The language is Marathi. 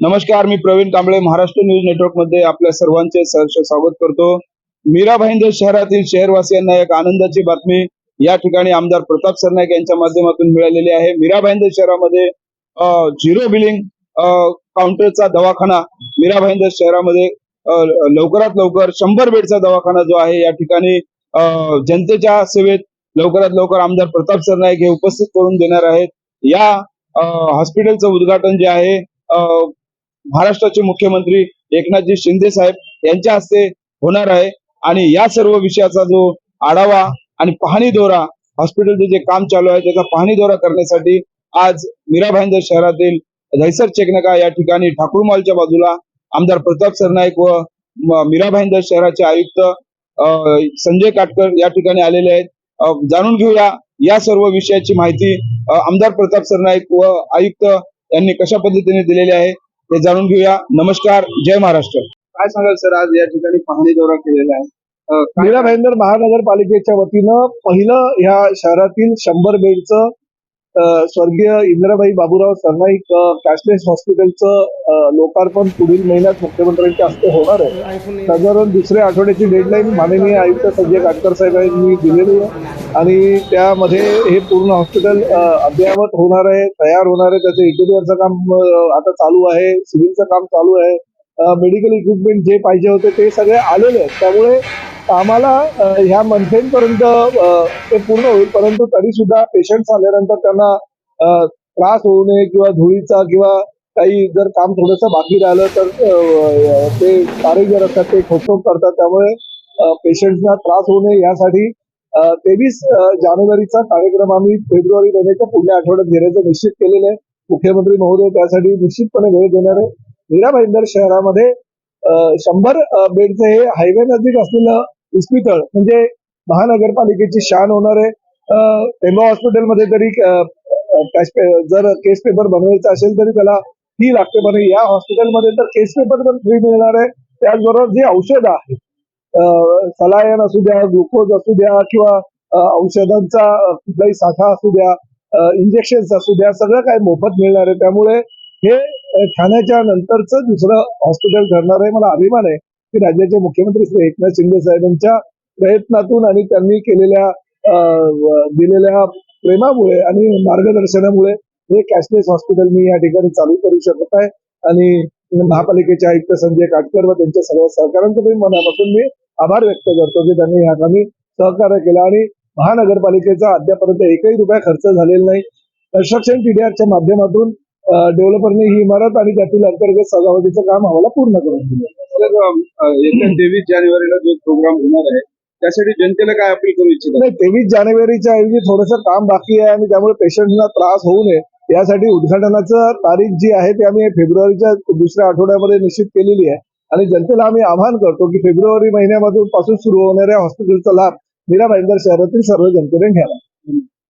नमस्कार मी प्रवीण कांबळे महाराष्ट्र न्यूज नेटवर्कमध्ये आपल्या सर्वांचे सहर्ष स्वागत करतो. मीरा भाईंदर शहरातील शहरवासियांना एक आनंदाची बातमी या ठिकाणी आमदार प्रताप सरनाईक यांच्या माध्यमातून मिळालेली आहे. मीरा भाईंदर शहरामध्ये झिरो बिलिंग काउंटरचा दवाखाना मीरा भाईंदर शहरामध्ये लवकरात लवकर शंभर बेडचा दवाखाना जो आहे या ठिकाणी जनतेच्या सेवेत लवकरात लवकर आमदार प्रताप सरनाईक हे उपस्थित करून देणार आहेत. या हॉस्पिटलचं उद्घाटन जे आहे महाराष्ट्राचे मुख्यमंत्री एकनाथजी शिंदे साहेब यांच्या हस्ते होणार आहे. आणि या सर्व विषयाचा जो आढावा आणि पाहणी दौरा हॉस्पिटलचे जे काम चालू आहे त्याचा पाहणी दौरा करण्यासाठी आज मीरा भाईंदर शहरातील धैसर चेकनका या ठिकाणी ठाकूर मॉलच्या बाजूला आमदार प्रताप सरनाईक व मीरा भाईंदर शहराचे आयुक्त संजय काटकर या ठिकाणी आलेले आहेत. जाणून घेऊया या सर्व विषयाची माहिती आमदार प्रताप सरनाईक व आयुक्त यांनी कशा पद्धतीने दिलेली आहे. ते जाणून घेऊया. नमस्कार. जय महाराष्ट्र. काय सांगाल सर आज या ठिकाणी पाहणी दौरा केलेला आहे? मीरा भाईंदर महानगरपालिकेच्या वतीनं पहिलं ह्या शहरातील शंभर बेडचं स्वर्गीय इंद्रबाई बाबूराव सरनाईक कॅशलेस हॉस्पिटलचं लोकार्पण पुढील महिन्यात मुख्यमंत्र्यांच्या हस्ते होणार आहे. साधारण दुसऱ्या आठवड्याची डेडलाईन माननीय आयुक्त संजय काटकर साहेबांनी दिलेली आहे. आणि त्यामध्ये हे पूर्ण हॉस्पिटल अद्ययावत होणार आहे तयार होणार आहे. त्याचं इंटेरियरचं काम आता चालू आहे सिव्हिलचं काम चालू आहे. मेडिकल इक्विपमेंट जे पाहिजे होते ते सगळे आलेले आहेत. त्यामुळे आम्हाला ह्या मंथेंपर्यंत ते पूर्ण होईल. परंतु तरी सुद्धा पेशंट्स आल्यानंतर त्यांना त्रास होऊ नये किंवा धुळीचा किंवा काही जर काम थोडंसं बाकी राहिलं तर ते कारीगर असतात ते ठोकठोक करतात. त्यामुळे पेशंट्सना त्रास होऊ नये यासाठी तेवीस जानेवारीचा कार्यक्रम आम्ही फेब्रुवारी महिन्याच्या पुढल्या आठवड्यात घेण्याचं निश्चित केलेलं आहे. मुख्यमंत्री महोदय त्यासाठी निश्चितपणे वेळ देणार आहे. मीरा भाईंदर शहरामध्ये शंभर बेडचं हे हायवे नजीक असलेलं इस्पितळ म्हणजे महानगरपालिकेची शान होणार आहे. अ, टेंबा हॉस्पिटलमध्ये तरी जर केस पेपर बनवायचा असेल तरी त्याला फी लागते. पण या हॉस्पिटलमध्ये तर केस पेपर पण फ्री मिळणार आहे. त्याचबरोबर जी औषधं आहेत सलायन असू द्या ग्लुकोज असू द्या किंवा औषधांचा कुठलाही साठा असू द्या इंजेक्शन असू द्या सगळं काय मोफत मिळणार आहे. त्यामुळे हे ठाण्याच्या नंतरचं दुसरं हॉस्पिटल ठरणार आहे. मला अभिमान आहे की राज्याचे मुख्यमंत्री श्री एकनाथ शिंदे साहेबांच्या प्रयत्नातून आणि त्यांनी केलेल्या दिलेल्या प्रेमामुळे आणि मार्गदर्शनामुळे हे कॅशलेस हॉस्पिटल मी या ठिकाणी चालू करू शकत आहे. आणि महापालिकेचे आयुक्त संजय काटकर व त्यांच्या सगळ्या सहकाऱ्यांचं मनापासून मी आभार व्यक्त करतो की त्यांनी या कामी सहकार्य केलं. आणि महानगरपालिकेचा अद्यापर्यंत एकही रुपया खर्च झालेला नाही. कन्स्ट्रक्शन टीडीआरच्या माध्यमातून डेव्हलपरने ही इमारत आणि त्यातील अंतर्गत सजावटीचं काम आम्हाला पूर्ण करून दिलं. येत्या तेवीस जानेवारीला जो प्रोग्राम होणार आहे त्यासाठी जनतेला काय अपील करू इच्छिता? नाही तेवीस जानेवारीच्या ऐवजी थोडंसं काम बाकी आहे आणि त्यामुळे पेशंटना त्रास होऊ नये यासाठी उद्घाटनाचं तारीख जी आहे ती आम्ही फेब्रुवारीच्या दुसऱ्या आठवड्यामध्ये निश्चित केलेली आहे. आणि जनतेला आम्ही आवाहन करतो की फेब्रुवारी महिन्यामधून पासून सुरू होणाऱ्या हॉस्पिटलचा लाभ मीरा भाईंदर शहरातील सर्व जनतेने घ्यावा.